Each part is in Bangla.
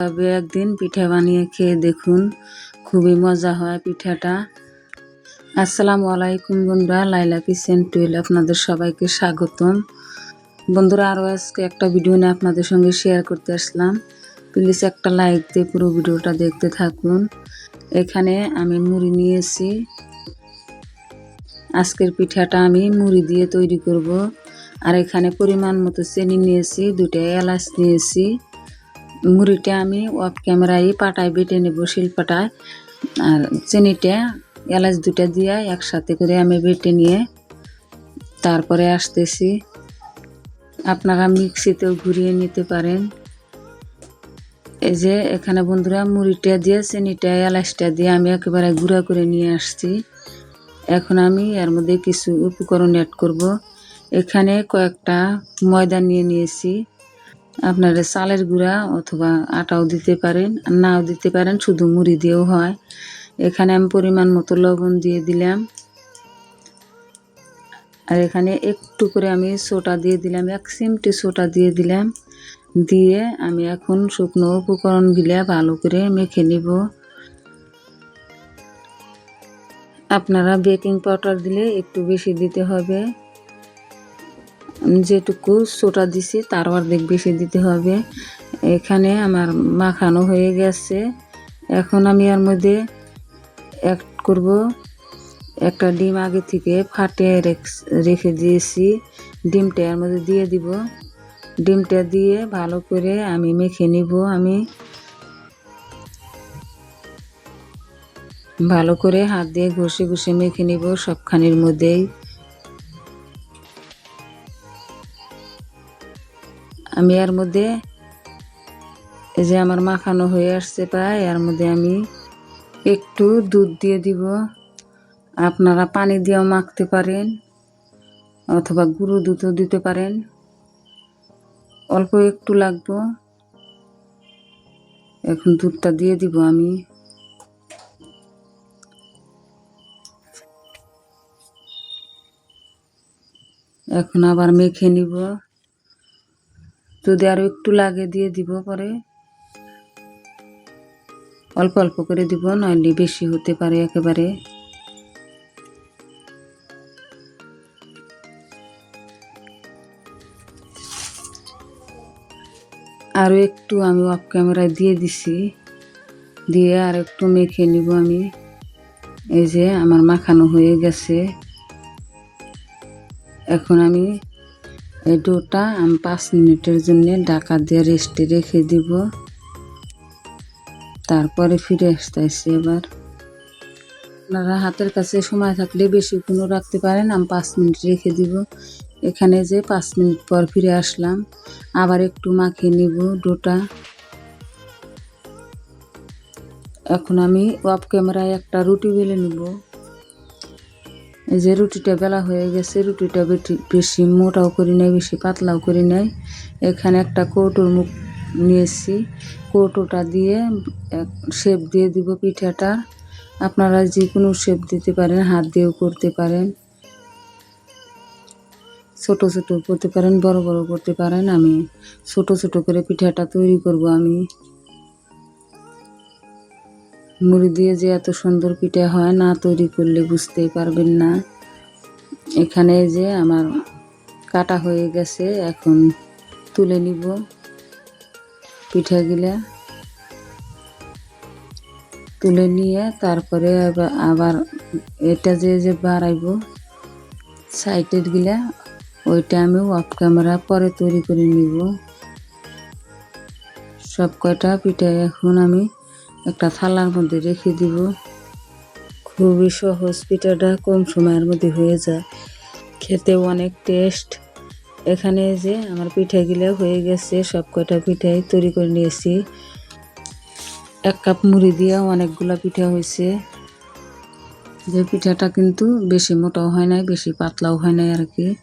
তবে একদিন পিঠা বানিয়ে খেয়ে দেখুন, খুবই মজা হয় পিঠাটা। আসসালামু আলাইকুম বন্ধুরা, লাইলা কিচেন টুয়েল আপনাদের সবাইকে স্বাগতম। বন্ধুরা, আরও আজকে একটা ভিডিও নিয়ে আপনাদের সঙ্গে শেয়ার করতে আসলাম। প্লিজ একটা লাইক দিয়ে পুরো ভিডিওটা দেখতে থাকুন। এখানে আমি মুড়ি নিয়েছি। আজকের পিঠাটা আমি মুড়ি দিয়ে তৈরি করব। আর এখানে পরিমাণ মতো চিনি নিয়েছি দুটো এলাচ নিয়েছি। মুড়িটা আমি অফ ক্যামেরায় পাটায় বেটে নেব শিলপাটায় আর চিনিটা, এলাচ দুটা দিয়ে একসাথে করে আমি বেটে নিয়ে তারপরে আসতেছি। আপনারা মিক্সিতেও ঘুরিয়ে নিতে পারেন। এই যে এখানে বন্ধুরা মুড়িটা দিয়ে, চিনিটা, এলাচটা দিয়ে আমি একেবারে গুঁড়া করে নিয়ে আসছি। এখন আমি এর মধ্যে কিছু উপকরণ অ্যাড করব। এখানে কয়েকটা ময়দা নিয়ে নিয়েছি। আপনারা চালের গুঁড়া অথবা আটাও দিতে পারেন নাও দিতে পারেন, শুধু মুড়ি দিয়েও হয়। এখানে আমি পরিমাণ মতো লবণ দিয়ে দিলাম। আর এখানে একটু করে আমি সোটা দিয়ে দিলাম, এক চিমটি সোটা দিয়ে দিলাম। দিয়ে আমি এখন শুকনো উপকরণ উপকরণগুলা ভালো করে মেখে নিব। আপনারা বেকিং পাউডার দিলে একটু বেশি দিতে হবে। যেটুকু সোটা দিছি, তার অর্ধেক বেশি দিতে হবে। এখানে আমার মাখানো হয়ে গেছে। এখন আমি এর মধ্যে অ্যাড করব একটা ডিম আগে থেকে ফাটে রেখে দিয়েছি। ডিমটা এর মধ্যে দিয়ে দিব। ডিমটা দিয়ে ভালো করে আমি মেখে নিব আমি। ভালো করে হাত দিয়ে ঘষে ঘষে মেখে নিব সবখানির মধ্যেই। আমি এর মধ্যে এই যে আমার মাখানো হয়ে আসছে প্রায়, এর মধ্যে আমি একটু দুধ দিয়ে দিব। আপনারা পানি দিয়েও মাখতে পারেন অথবা গুঁড়ো দুধও দিতে পারেন। অল্প একটু লাগবো। এখন দুধটা দিয়ে দিব আমি। এখন আবার মেখে নিব। যদি আরও একটু লাগে দিয়ে দিব পরে। অল্প অল্প করে দিব, নইলে বেশি হতে পারে একেবারে। আরও একটু আমি অফ ক্যামেরায় দিয়ে দিছি, দিয়ে আর একটু মেখে নিব আমি। এই যে আমার মাখানো হয়ে গেছে। এখন আমি এই ডোটা আমি পাঁচ মিনিটের জন্য ঢাকা দিয়ে রেস্টে রেখে দিব। তারপরে ফিরে আসতেছি এবার আপনারা হাতের কাছে সময় থাকলে বেশি কোনো রাখতে পারেন, আমি পাঁচ মিনিট রেখে দিব। এখানে যে পাঁচ মিনিট পর ফিরে আসলাম, আবার একটু মাখিয়ে নিব ডোটা। এখন আমি অফ ক্যামেরায় একটা রুটি বেলে নিব। এই যে রুটিটা বেলা হয়ে গেছে, রুটিটা বেশি মোটাও করি নাই, বেশি পাতলাও করি নাই। এখানে একটা কৌটোর মুখ নিয়েছি। কৌটোটা দিয়ে শেপ দিয়ে দিব পিঠাটা। আপনারা যে কোনো শেপ দিতে পারেন, হাত দিয়েও করতে পারেন। ছোট ছোট করতে পারেন, বড় বড় করতে পারেন। আমি ছোট ছোট করে পিঠাটা তৈরি করব আমি। মুড়ি দিয়ে যে এত সুন্দর পিঠা হয় না তৈরি করলে বুঝতেই পারবেন না। এখানে যে আমার কাটা হয়ে গেছে, এখন তুলে নিব পিঠাগুলা। তুলে নিয়ে তারপরে আবার এটা যে যে বাড়াইব সাইডের গিলা, ওইটা আমি অফ ক্যামেরা পরে তৈরি করে নিব। সব কয়টা পিঠা এখন আমি একটা থালার মধ্যে রেখে দিব। খুবই সহজ, পিঠাটা কম সময়ের মধ্যে হয়ে যায়। খেতেও অনেক টেস্ট এখানে যে আমার পিঠাগুলো হয়ে গেছে, সব কয়টা পিঠাই তৈরি করে নিয়েছি। এক কাপ মুড়ি দিয়ে অনেকগুলো পিঠা হয়েছে। যে পিঠাটা কিন্তু বেশি মোটাও হয় নাই, বেশি পাতলাও হয় নাই আর কি।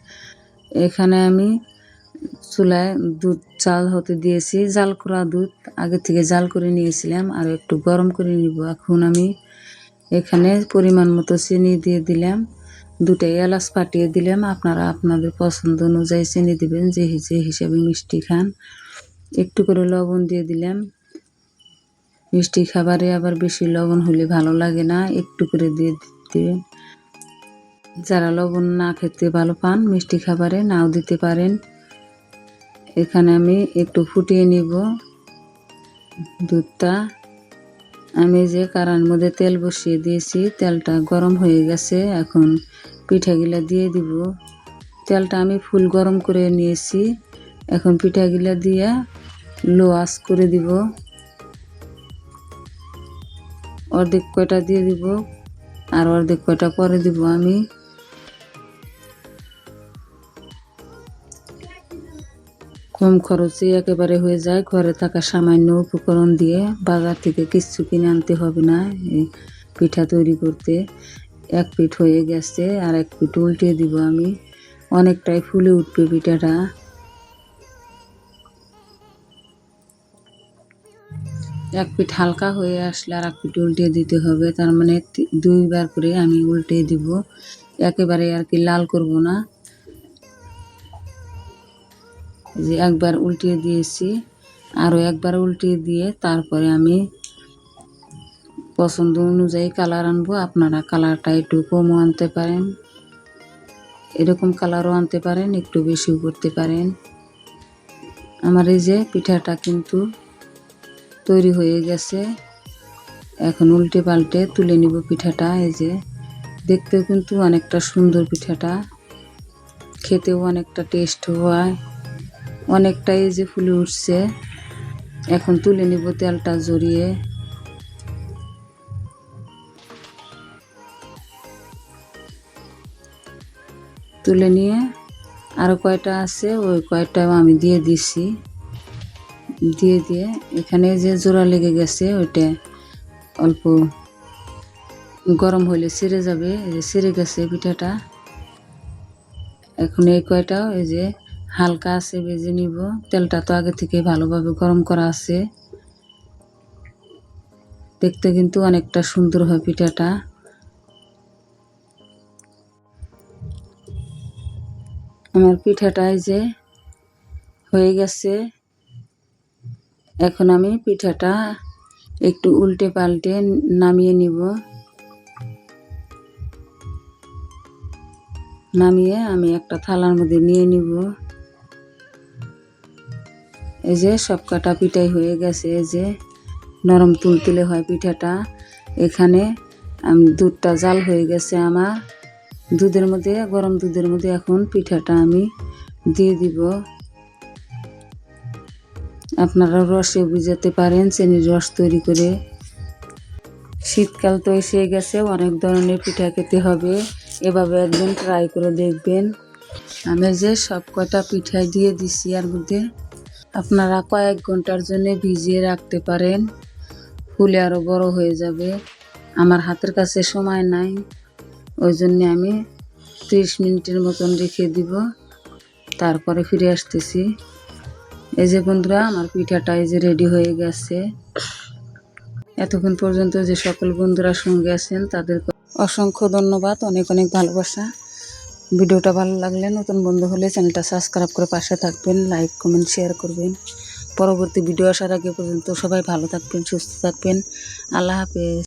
এখানে আমি চুলায় দুধ চাল হতে দিয়েছি। জাল করা দুধ আগে থেকে জাল করে নিয়েছিলাম, আর একটু গরম করে নিব। এখন আমি এখানে পরিমাণ মতো চিনি দিয়ে দিলাম। দুটো এলাচ ফাটিয়ে দিলাম। আপনারা আপনাদের পছন্দ অনুযায়ী চিনি দিবেন, যে যে হিসেবে মিষ্টি খান। একটু করে লবণ দিয়ে দিলাম। মিষ্টি খাবারে আবার বেশি লবণ হলে ভালো লাগে না, একটু করে দিয়ে দিতে। যারা লবণ না খেতে ভালো পান, মিষ্টি খাবারে নাও দিতে পারেন। এখানে আমি একটু ফুটিয়ে নিব দুধটা। আমি যে কারার মধ্যে তেল বসিয়ে দিয়েছি, তেলটা গরম হয়ে গেছে, এখন পিঠাগুলা দিয়ে দিব। তেলটা আমি ফুল গরম করে নিয়েছি, এখন পিঠাগুলা দিয়ে লো আঁচ করে দিব। অর্ধেক কয়টা দিয়ে দিব, আর অর্ধেক কয়টা পরে দিব আমি। কম খরচে একেবারে হয়ে যায়। ঘরে থাকা সামান্য উপকরণ দিয়ে বাজার থেকে কিছু কিনে আনতে হবে না এই পিঠা তৈরি করতে। এক পিঠ হয়ে গেছে আর এক পিঠ উল্টে দিব আমি। অনেকটাই ফুলে উঠবে পিঠাটা। এক পিঠ হালকা হয়ে আসলে আর এক পিঠ উল্টে দিতে হবে। তার মানে দুইবার করে আমি উল্টে দিব। একেবারে আর কি লাল করব না। যে একবার উল্টিয়ে দিয়েছি, আরও একবার উল্টিয়ে দিয়ে তারপরে আমি পছন্দ অনুযায়ী কালার আনব। আপনারা কালারটা একটু কমও আনতে পারেন। এরকম কালারও আনতে পারেন, একটু বেশিও করতে পারেন। আমার এই যে পিঠাটা কিন্তু তৈরি হয়ে গেছে। এখন উল্টে পাল্টে তুলে নিব পিঠাটা। এই যে দেখতেও কিন্তু অনেকটা সুন্দর পিঠাটা। খেতেও অনেকটা টেস্ট হয়। অনেকটাই যে ফুলে উঠছে। এখন তুলে নিব তেলটা জড়িয়ে। তুলে নিয়ে আরও কয়টা আছে, ওই কয়টাও আমি দিয়ে দিছি। দিয়ে দিয়ে এখানে যে জোড়া লেগে গেছে, ওইটা অল্প গরম হলে ছিঁড়ে যাবে। এই যে ছিঁড়ে গেছে পিঠাটা। এখন এই কয়টাও, এই যে হালকা আছে, ভেজে নিব। তেলটা তো আগে থেকে ভালোভাবে গরম করা আছে। দেখতে কিন্তু অনেকটা সুন্দর হয় পিঠাটা। আমার পিঠাটা এই যে হয়ে গেছে। এখন আমি পিঠাটা একটু উল্টে পাল্টে নামিয়ে নিব। নামিয়ে আমি একটা থালার মধ্যে নিয়ে নিব। এই যে সব কাটা পিঠাই হয়ে গেছে, এই যে নরম তুলতুলে হয় পিঠাটা। এখানে দুধটা জাল হয়ে গেছে আমার। দুধের মধ্যে, গরম দুধের মধ্যে এখন পিঠাটা আমি দিয়ে দিব। আপনারা রসে বুঝাতে পারেন, চিনির রস তৈরি করে। শীতকাল তো এসে গেছে, অনেক ধরনের পিঠা খেতে হবে। এভাবে একদিন ট্রাই করে দেখবেন। আমি যে সব কটা পিঠাই দিয়ে দিছি আর মধ্যে আপনারা কয়েক ঘণ্টার জন্য ভিজিয়ে রাখতে পারেন। ফুলে আরও বড় হয়ে যাবে। আমার হাতের কাছে সময় নাই। ওই জন্যে আমি ত্রিশ মিনিটের মতন রেখে দিব। তারপরে ফিরে আসতেছি। এই যে বন্ধুরা, আমার পিঠাটা এই যে রেডি হয়ে গেছে। এতক্ষণ পর্যন্ত যে সকল বন্ধুরা সঙ্গে আছেন তাদের অসংখ্য ধন্যবাদ। অনেক অনেক ভালোবাসা। ভিডিওটা ভালো লাগলে নতুন বন্ধু হলে চ্যানেলটা সাবস্ক্রাইব করে পাশে থাকবেন লাইক কমেন্ট শেয়ার করবেন। পরবর্তী ভিডিও আসার আগে পর্যন্ত সবাই ভালো থাকবেন, সুস্থ থাকবেন। আল্লাহ হাফেজ।